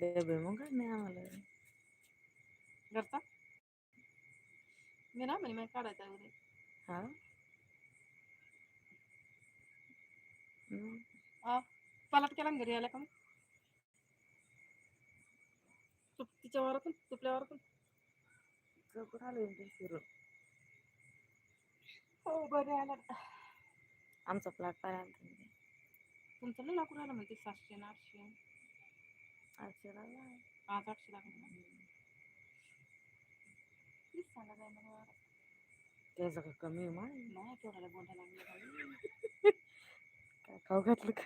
उद्या भुईमुग काढणे आम्हाला घरचा मी ना म्हणे मग काढायचा आहे उद्या हा मग आ पलाट केला ना घरी आल्या का मग तुप तिच्या वरातून तुपल्यावर पण चौकून आलो इंटून फिरून हो बरं आला आमचा प्लॉट पाहिला ना तुम्ही तुमचं ना लाकूड आलं माहिती सातशे ना आठशे लागले तीच सांगा जाय मला त्याचं का कमी आहे मग नाही केवढ्याला बोंडा लागले बाई. काय खाऊ घातलं का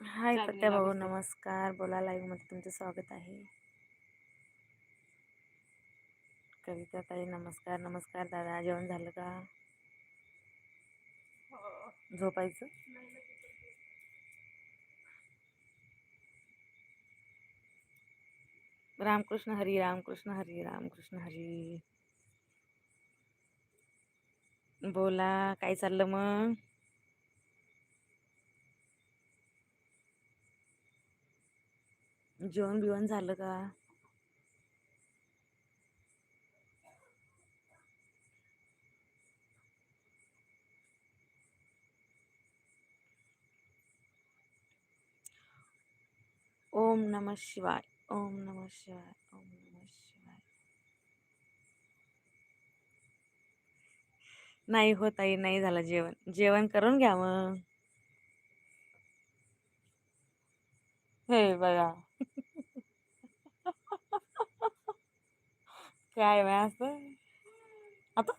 हाय पत्त्या भाऊ. नमस्कार बोला लाईव्हमध्ये तुमचे स्वागत आहे कविता ताई नमस्कार नमस्कार दादा जेवण झालं का झोपायचं रामकृष्ण हरी रामकृष्ण हरी रामकृष्ण हरी. बोला काय चाललं मग? जेवण बिवण झालं का? ओम नम शिवाय. ओम नम शिवाय ओम नम शिवाय नाही होत ताई नाही झालं जेवण. जेवण करून घ्या मग. हे बघा. काय मॅस असं? आता?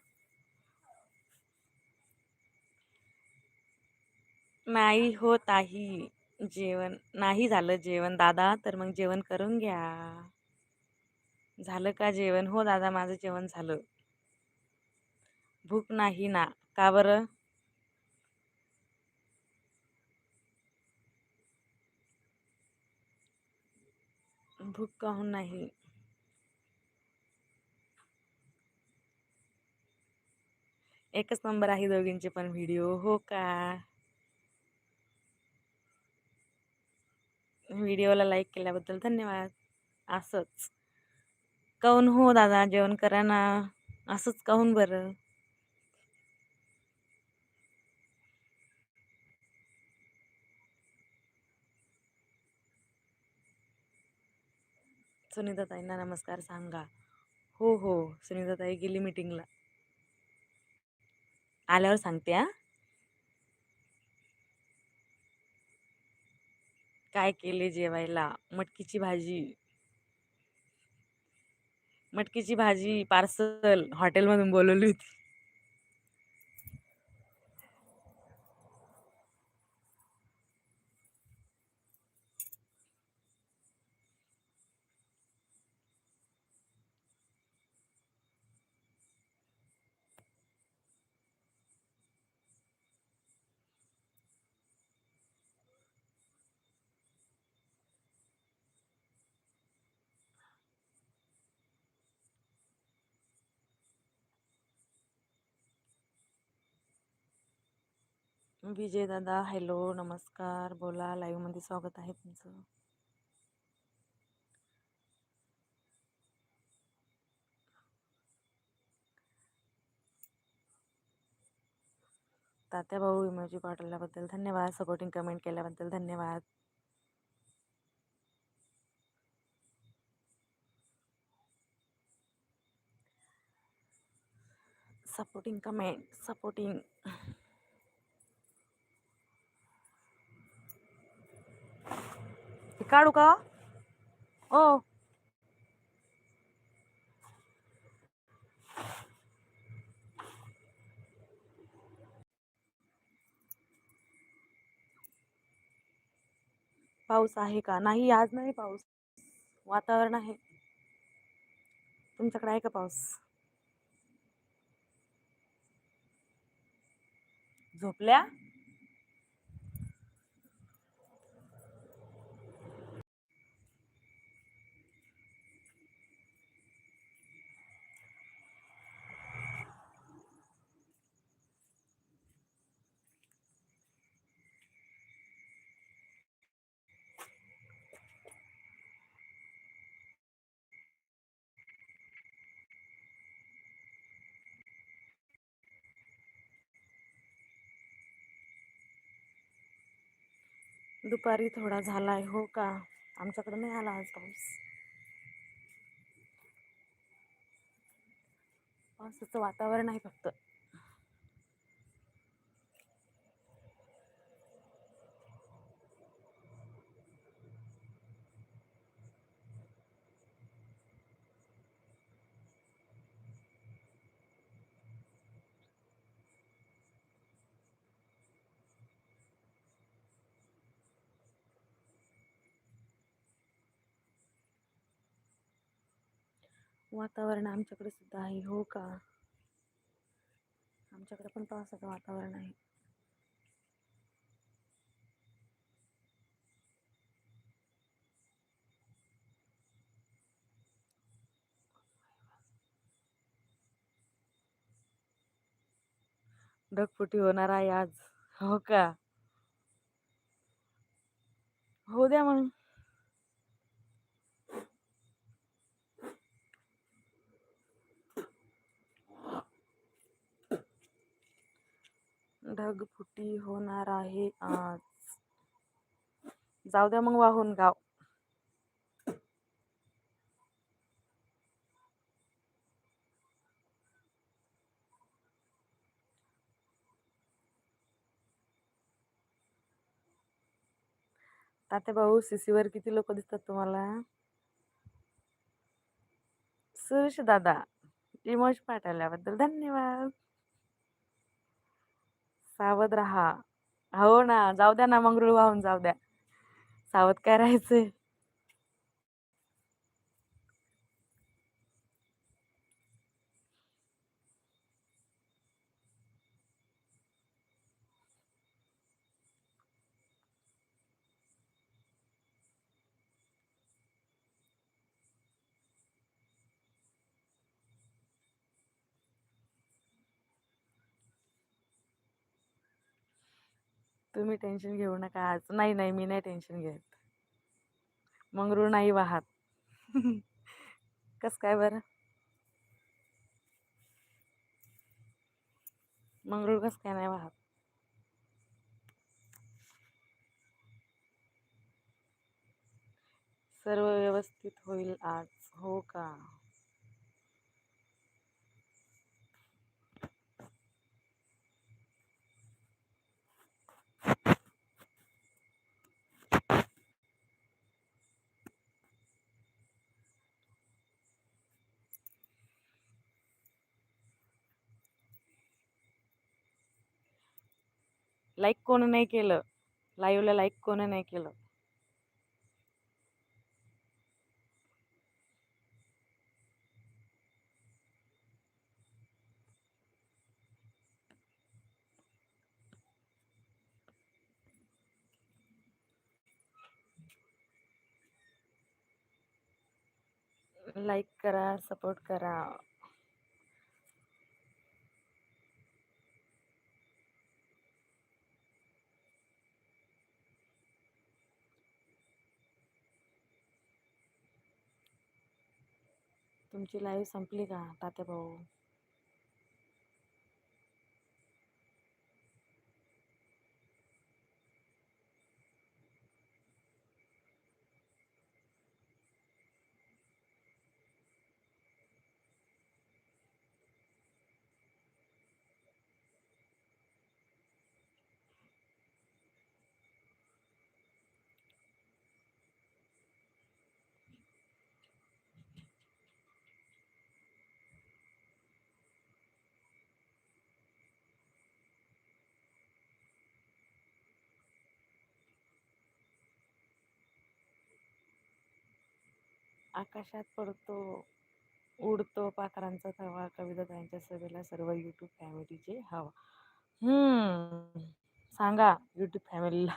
नाही होत आहे जेवण नाही झालं जेवण दादा. तर मग जेवण करून घ्या. झालं का जेवण? हो दादा माझं जेवण झालं. भूक नाही ना. का बरं? भूक काहून नाही? एकच नंबर आहे दोघींचे पण व्हिडिओ. हो का? व्हिडिओला लाईक केल्याबद्दल धन्यवाद. असंच. काऊन हो दादा? जेवण करा ना. असंच काहून बरं? सुनीताताईंना नमस्कार सांगा. हो हो. सुनीताताई गेली मीटिंगला आल्यावर सांगते हा? काय केले जेवायला? मटकीची भाजी. मटकीची भाजी पार्सल हॉटेलमधून बोलवली होती. विजय दादा हॅलो नमस्कार. बोला लाईव्हमध्ये स्वागत आहे तुमचं. तात्या भाऊ इमोजी पाठवल्याबद्दल धन्यवाद. सपोर्टिंग कमेंट केल्याबद्दल धन्यवाद. Supporting comment supporting. काढू का? ओ. पाऊस आहे का? नाही आज नाही पाऊस. वातावरण आहे. तुमच्याकडे आहे का पाऊस? झोपल्या? दुपारी थोडा झाला आहे हो का? आमच्याकडे नाही आला आज पाऊस. पावसाचं वातावरण आहे फक्त. वातावरण आमच्याकडे सुद्धा आहे हो का? आमच्याकडे पण पावसाचं वातावरण आहे. ढगफुटी होणार आहे आज हो का? हो द्या मग. ढगफुटी होणार आहे आज. जाऊ द्या मग वाहून गाव. तात्या भाऊ सीसीवर किती लोक दिसतात तुम्हाला? सुरेश दादा इमोज पाठवल्याबद्दल धन्यवाद. सावध राहा. हो ना जाऊ द्या ना मंगरूळ वाहून जाऊ द्या. सावध काय राहायचंय? तुम्ही टेन्शन घेऊ नका आज. नाही नाही मी नाही टेन्शन घेत. मंगरूळ नाही वाहत. कस काय बरं? मंगरूळ कस काय नाही वाहत? सर्व व्यवस्थित होईल आज. हो का? लाईक कोण नाही केलं. लाईव्हला लाईक कोण नाही केलं. लाईक करा सपोर्ट करा. तुमची लाईव्ह संपली का तात्या भाऊ आकाशात पडतो उडतो पाखरांचा थवा कविता त्यांच्या सभेला सर्व यूट्यूब फॅमिलीचे हवा. हम्म सांगा यूट्यूब फॅमिलीला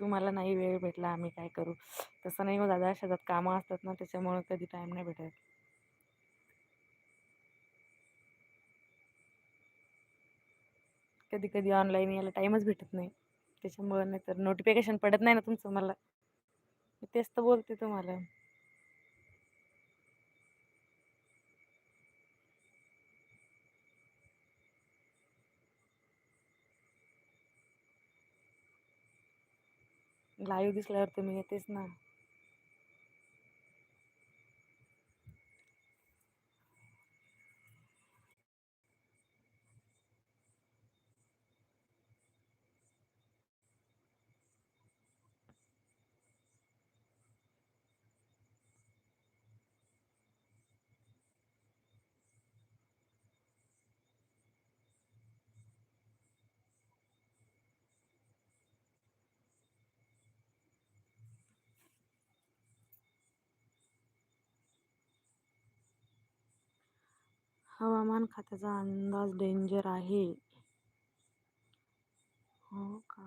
तुम्हाला नाही वेळ भेटला आम्ही काय करू? तसं नाही हो दादा शेतात कामं असतात ना त्याच्यामुळे कधी टाईम नाही भेटत. कधी कधी ऑनलाईन यायला टाईमच भेटत नाही. त्याच्यामुळं नाही तर नोटिफिकेशन पडत नाही ना तुमचं मला. मी तेच तर बोलते तुम्हाला. लाईव्ह दिसल्यावर तुम्ही येतेच ना. हवामान खात्याचा अंदाज डेंजर आहे. हो का?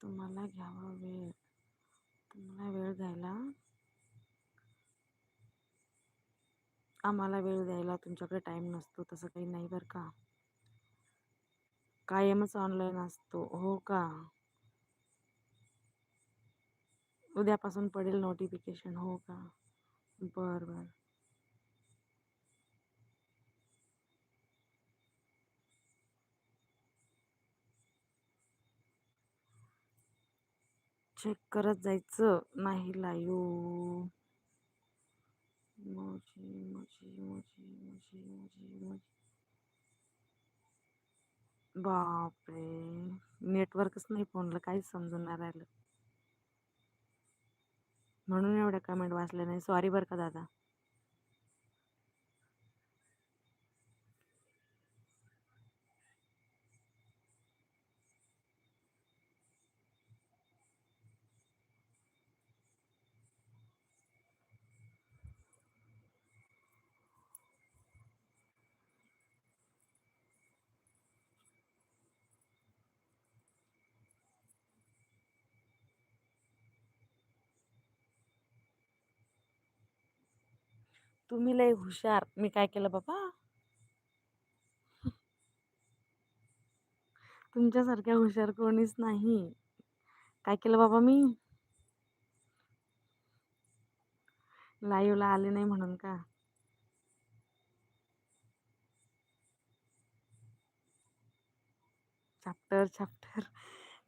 तुम्हाला घ्यावा वेळ. तुम्हाला वेळ द्यायला? आम्हाला वेळ द्यायला तुमच्याकडे टाईम नसतो तसं काही नाही बरं का. कायमच ऑनलाईन असतो हो का? उद्यापासून पडेल नोटिफिकेशन हो का? बरं बरं. चेक करत जायचं. नाही लाईव्ह मोजी मोजी मोजी मोजी मोजी मोजी बापरे. नेटवर्कच नाही फोनला काहीच समजून नाही राहिलं. म्हणून एवढ्या कमेंट वाचल्या नाही. सॉरी बरं का दादा. तुम्ही लय हुशार. मी काय केलं बाबा? तुमच्यासारख्या हुशार कोणीच नाही. काय केलं बाबा मी? लाईव्हला आले नाही म्हणून का? चॅप्टर चॅप्टर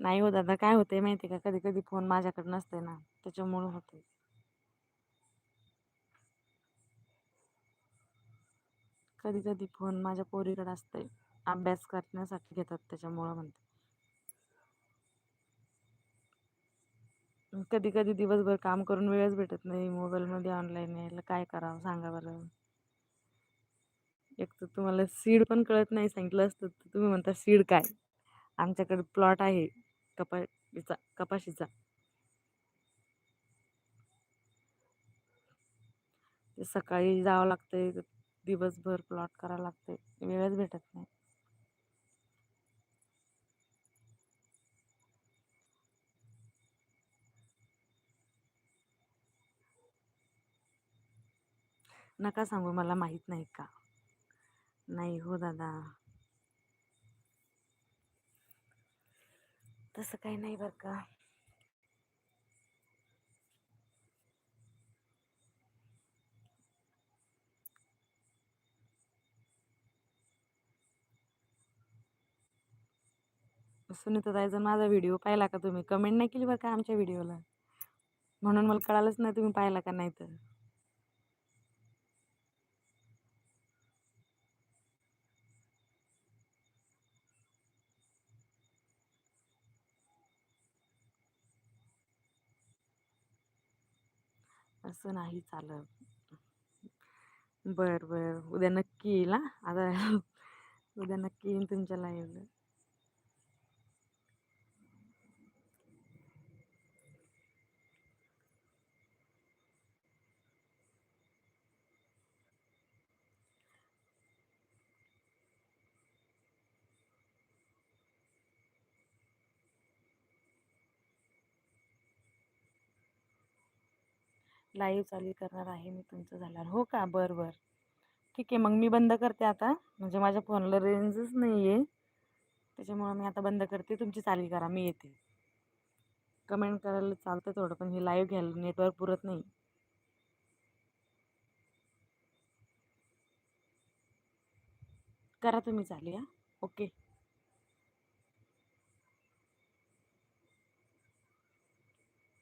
नाही हो दादा काय होते माहिती का? कधी कधी फोन माझ्याकडे नसते ना त्याच्यामुळं होते कधी कधी फोन माझ्या पोरीकडे असते अभ्यास करण्यासाठी घेतात त्याच्यामुळं म्हणते कधी कधी दिवसभर काम करून वेळच भेटत नाही. मोबाईलमध्ये ऑनलाईन यायला काय करावं सांगा बरं. एक तर तुम्हाला सीड पण कळत नाही सांगितलं असतं तर तुम्ही म्हणता सीड काय? आमच्याकडे प्लॉट आहे कपाशीचा. कपाशीचा सकाळी जावं लागतंय. दिवसभर प्लॉट करावं लागते वेळच भेटत नाही. नका सांगू मला माहीत नाही का? नाही हो दादा. तसं काही नाही बरं का. सुनीता जर माझा व्हिडिओ पाहिला का तुम्ही? कमेंट नाही केली बरं का आमच्या व्हिडिओला? म्हणून मला कळालंच नाही तुम्ही पाहिला का नाही तर. असं नाही चालत. बर बर. उद्या नक्की येईल हा? आता उद्या नक्की येईन तुमच्या लाईव्हला लाईव्ह चालू करणार आहे मी तुमचं झाल्यावर. हो का? बरं बरं. ठीक आहे मग मी बंद करते आता. म्हणजे माझ्या फोनला रेंजच नाही आहे त्याच्यामुळं मी आता बंद करते. तुमची चाली करा मी येते. कमेंट करायला चालतं थोडं पण हे लाईव्ह घ्यायला नेटवर्क पुरत नाही. करा तुम्ही चालू या ओके.